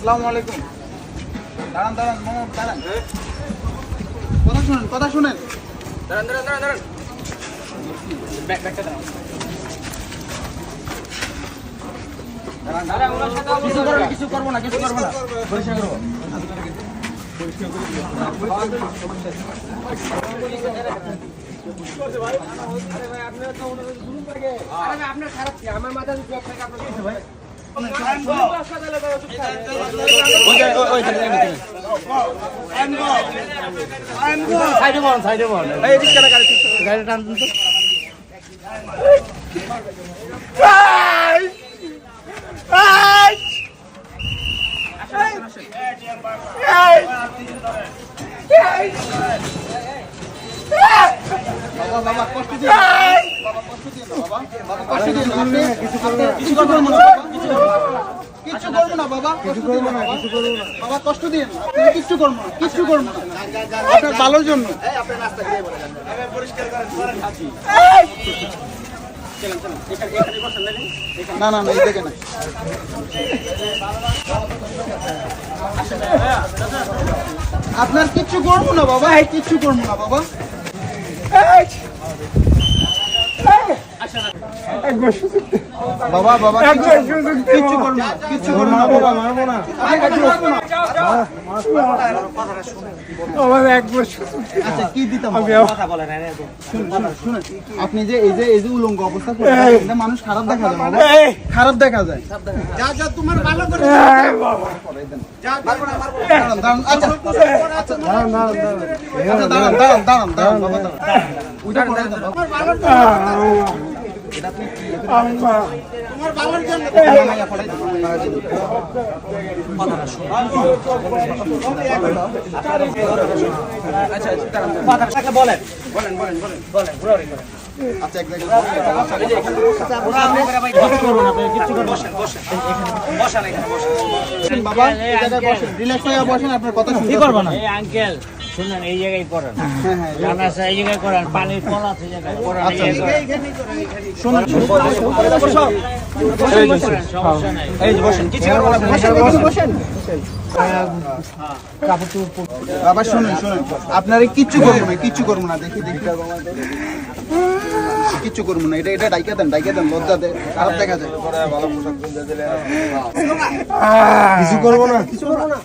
আসসালামু আলাইকুম। দাঁড়ান দাঁড়ান মামা দাঁড়ান। কথা শুনেন কথা শুনেন। দাঁড়ান দাঁড়ান দাঁড়ান দাঁড়ান। কিছু করব না কিছু করব না পরিষ্কার করব। আপনার খারাপ আমার মাথা আপনার কিছু বাবা কষ্ট দিন বাবা কষ্ট না, বাবা কষ্ট দিন না। আপনি আপনি কিছু করব না বাবা, কিছু করব না। কিচ্ছু করব না। বাবা কষ্ট দিন কিচ্ছু করব না কিচ্ছু করব না। আপনার ভালোর জন্য। না না না এই দেখে না। আপনার কিচ্ছু করব না বাবা। এই কিচ্ছু করব না বাবা। বাবা বাবা কিচ্ছু কিচ্ছু করব না কিচ্ছু করব না। বাবা মারবো না। আচ্ছা। আপনি যে এই যে এই যে উলঙ্গ অবস্থা করে এটা মানুষ খারাপ দেখা যায়। খারাপ দেখা যায়। যা যা তোমার ভালো করে দাঁড়ান, দাঁড়ান, দাঁড়ান, দাঁড়ান, দাঁড়ান। দাঁড়ান, আচ্ছা, বসেন, হয়ে আপনার কথা শুনতে পারব না? আঙ্কেল। শুনেন এই জায়গায় করেন হ্যাঁ হ্যাঁ জানা এই জায়গায় করেন পানির কল আছে বসেন বাবা শুনুন শুনুন। আপনারা কিচ্ছু করব না কিচ্ছু করব না দেখি দেখি। কিচ্ছু করব না। এটা এটা ডাইকা দেন ডাইকা দেন লজ্জা দেন খারাপ দেখা যায়। কিছু করব না? কিছু করব না।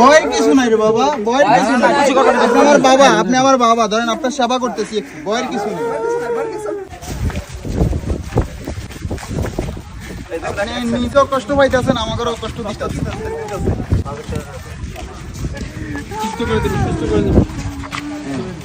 ভয়ের কিছু নাই রে বাবা ভয়ের কিছু নাই। আপনি আমার বাবা আপনি আমার বাবা ধরেন আপনার সেবা করতেছি একটু কিছু নেই। নিজেও কষ্ট পাইতেছেন আমাকেও কষ্ট দিতেছেন। করে দিন করে দিন।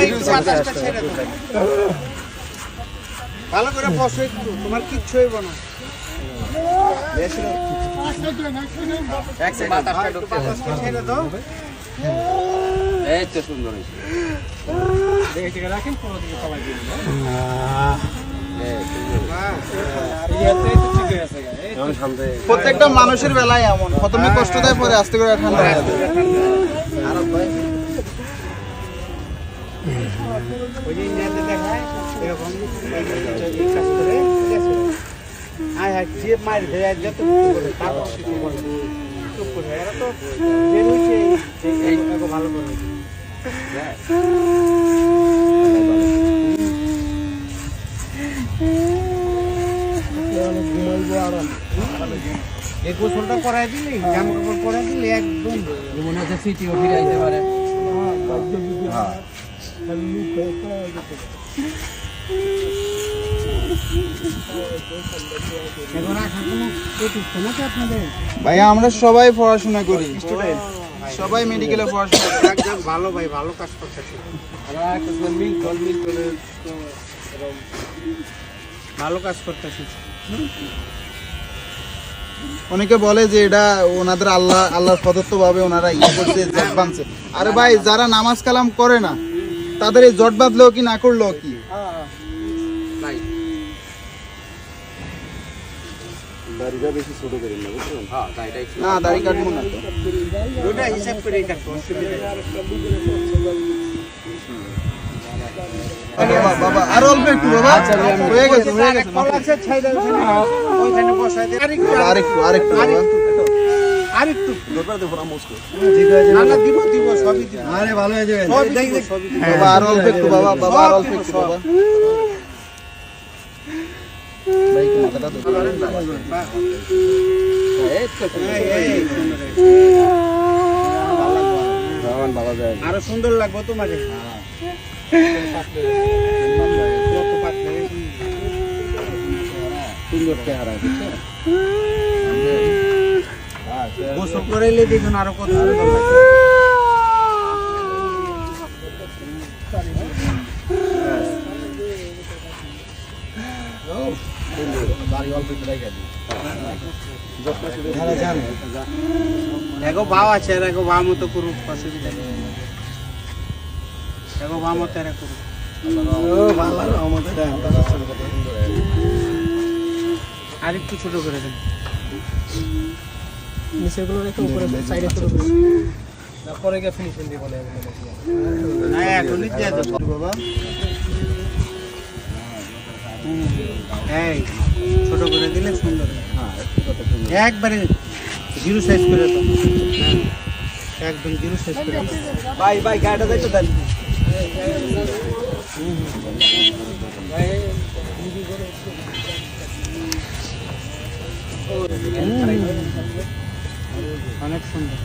এই বাতাসটা ছেড়ে দাও। ভালো করে বসো একটু তোমার কিচ্ছু হইব না। এই তো সুন্দর হয়েছে। প্রত্যেকটা মানুষের বেলায় এমন। প্রথমে কষ্ট দেয় পরে আস্তে করে ঠান্ডা হয়ে যাবে ভালো করে। এই গোসলটা করাই দিলে? জামা কাপড় পরাই দিলে? একদম। মনে হচ্ছে স্মৃতিও ফিরে আসতে পারে। এখন আসার কোনো প্রতিষ্ঠা নাকি আপনাদের? ভাইয়া আমরা সবাই পড়াশোনা করি। সবাই মেডিকেলে পড়াশোনা যাক ভালো ভাই ভালো কাজ করতেছে ভালো কাজ করতেছি। অনেকে বলে যে এটা ওনাদের আল্লাহ আল্লাহর প্রদত্ত ভাবে ওনারা ইয়ে করছে জট বাঁধছে। আরে ভাই যারা নামাজ কালাম করে না তাদের এই জট বাঁধলেও কি না করলেও কি? হ্যাঁ দাড়িটা একটু না দাড়ি কাটবো না ওটা হিসাব করে কাটবো অসুবিধা বাবা বাবা আর অল্প একটু বাবা। হয়ে গেছে হয়ে গেছে। আছে। ওইখানে বসাই দে। আরেকটু, আরেকটু আরেকটু আরেকটু। না, না, দিব, দিব, সবই দিব। সবই দিব, সবই দিব। বাবা আর অল্প একটু বাবা বাবা আর অল্প একটু বাবা। সুন্দর এই। আরও সুন্দর লাগবে তোমাকে। পাতলা, এই গোসল করাইলে দেখুন আরও কত সুন্দর এগো ভাও আছে এগো ভাও মতো করুক, অসুবিধা নেই। এগো ভাও মতো এরা করুক। আর একটু ছোট করে দেন। না এখনই দিয়ে দেবো বাবা এই ছোট করে দিলে সুন্দর একবারে জিরো সাইজ করে তো একদম জিরো সাইজ করে দাও। ভাই ভাই, গাড়িটা দেখতে দেন অনেক সুন্দর।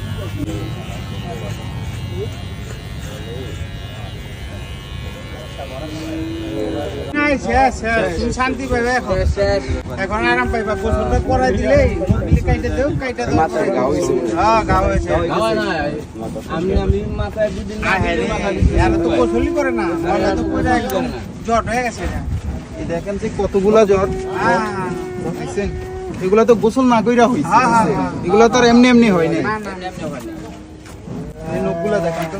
নাই, শেষ, শেষ। তুমি শান্তি পাইবে এখন। শেষ এখন আরাম পাইবা। গোসলটা করাই দিলে কাইটে দেও কাইটে দেও। হ্যাঁ গা হয়েছে আমি আমি মাথায় দুদিন হ্যাঁ, হ্যাঁ, রে। এরা তো গোসলই করে না। ওরা তো পুরো একদম জট হয়ে গেছে। এই দেখেন যে কতগুলা জ্বর হ্যাঁ, এগুলা তো গোসল না কইরা হইছে। হ্যাঁ, হ্যাঁ, হ্যাঁ। এগুলা তো আর এমনি এমনি হয় নাই। না না এই নখগুলা দেখেন তো।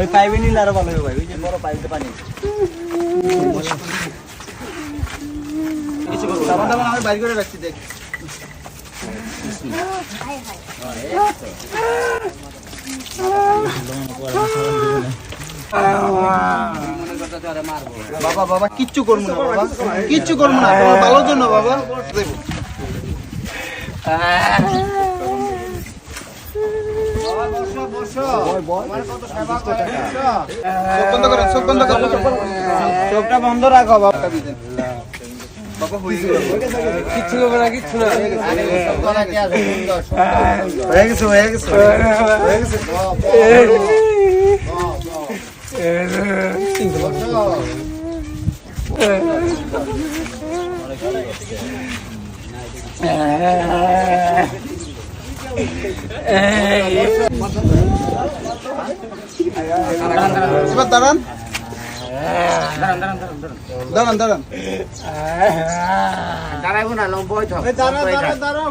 ওই পাইবে নিলে আরও ভালো হবে ভাই ওই যে বড় পাইপতে পানি। কিছু সাবান টাবান আমি বাইর করে রাখছি দেখ। বাবা বাবা কিচ্ছু করব না বাবা। কিচ্ছু করব না তোমার ভালোর জন্য বাবা। চোখটা বন্ধ রাখো কিচ্ছু না কিচ্ছু না। হয়ে গেছে। হয়ে গেছে। হয়ে গেছে। এবার দাঁড়ান দাঁড়ান দাঁড়ান দাঁড়াইবো না লম্ব হইতো এই দাঁড়াও, দাঁড়াও, দাঁড়াও।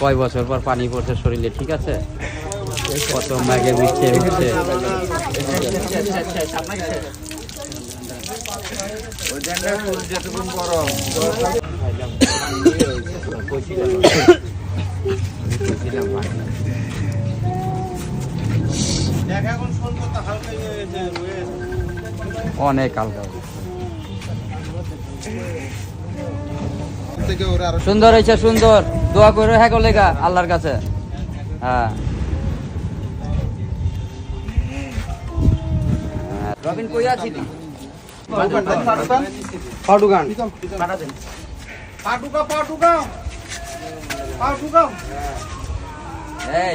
কয় বছর পর পানি পড়ছে শরীরে ঠিক আছে? কত ফুল যেটুকু গরম দেখ হয়েছে অনেক হালকা আরও সুন্দর হয়েছে সুন্দর। দোয়া করে হ্যাঁ লেগা আল্লাহর কাছে। হ্যাঁ। রবিন কই আছিলি পাটুগান পাটুকা পাটুকা পাটুকা এই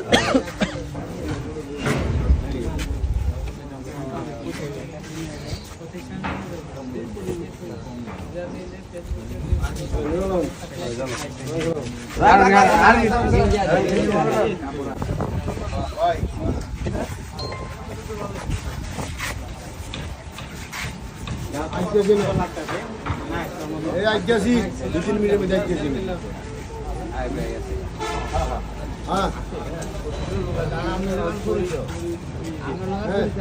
দু তিন মিনিটের মধ্যে হ্যাঁ হ্যাঁ,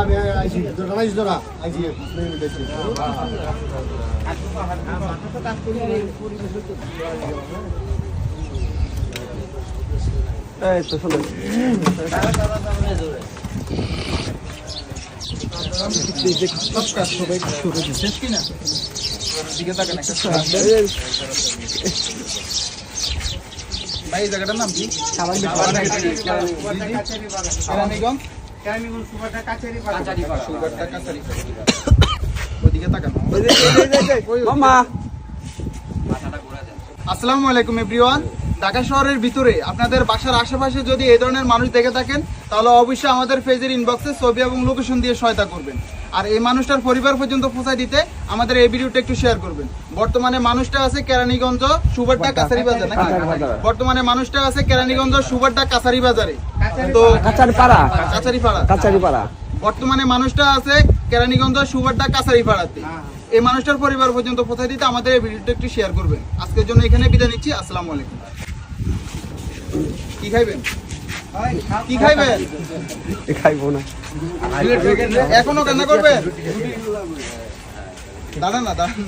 আমি আইছি তোরা আইছি তোরা দিকে তাকান একটা ভাই এই জায়গাটার নাম কি কেরানীগঞ্জ কেরানীগঞ্জ সুপারটা কাছারি পাড়া সুগারটা কাছারি ওইদিকে তাকান। আসসালামু আলাইকুম এভরিওয়ান। ঢাকা শহরের ভিতরে আপনাদের বাসার আশেপাশে যদি এই ধরনের মানুষ দেখে থাকেন তাহলে অবশ্যই আমাদের ফেজের ইনবক্সে ছবি এবং লোকেশন দিয়ে সহায়তা করবেন। আর এই মানুষটার পরিবার পর্যন্ত পৌঁছায় দিতে আমাদের এই ভিডিওটা একটু শেয়ার করবেন। বর্তমানে মানুষটা আছে কেরানীগঞ্জ সুবারটা কাছারি বাজার। নাকি বর্তমানে মানুষটা আছে কেরানীগঞ্জ সুবারটা কাছারি বাজারে। তো কাচার পাড়া কাছারি পাড়া। কাচারি পাড়া। বর্তমানে মানুষটা আছে কেরানীগঞ্জ সুবারটা কাছারি পাড়াতে। এই মানুষটার পরিবার পর্যন্ত পৌঁছায় দিতে আমাদের এই ভিডিওটা একটু শেয়ার করবেন। আজকের জন্য এখানে বিদায় নিচ্ছি। আসসালামু আলাইকুম। কি খাইবেন? কি খাইবেন খাইবো না। এখনও কান্না করবে? দাঁড়ান না দাঁড়ান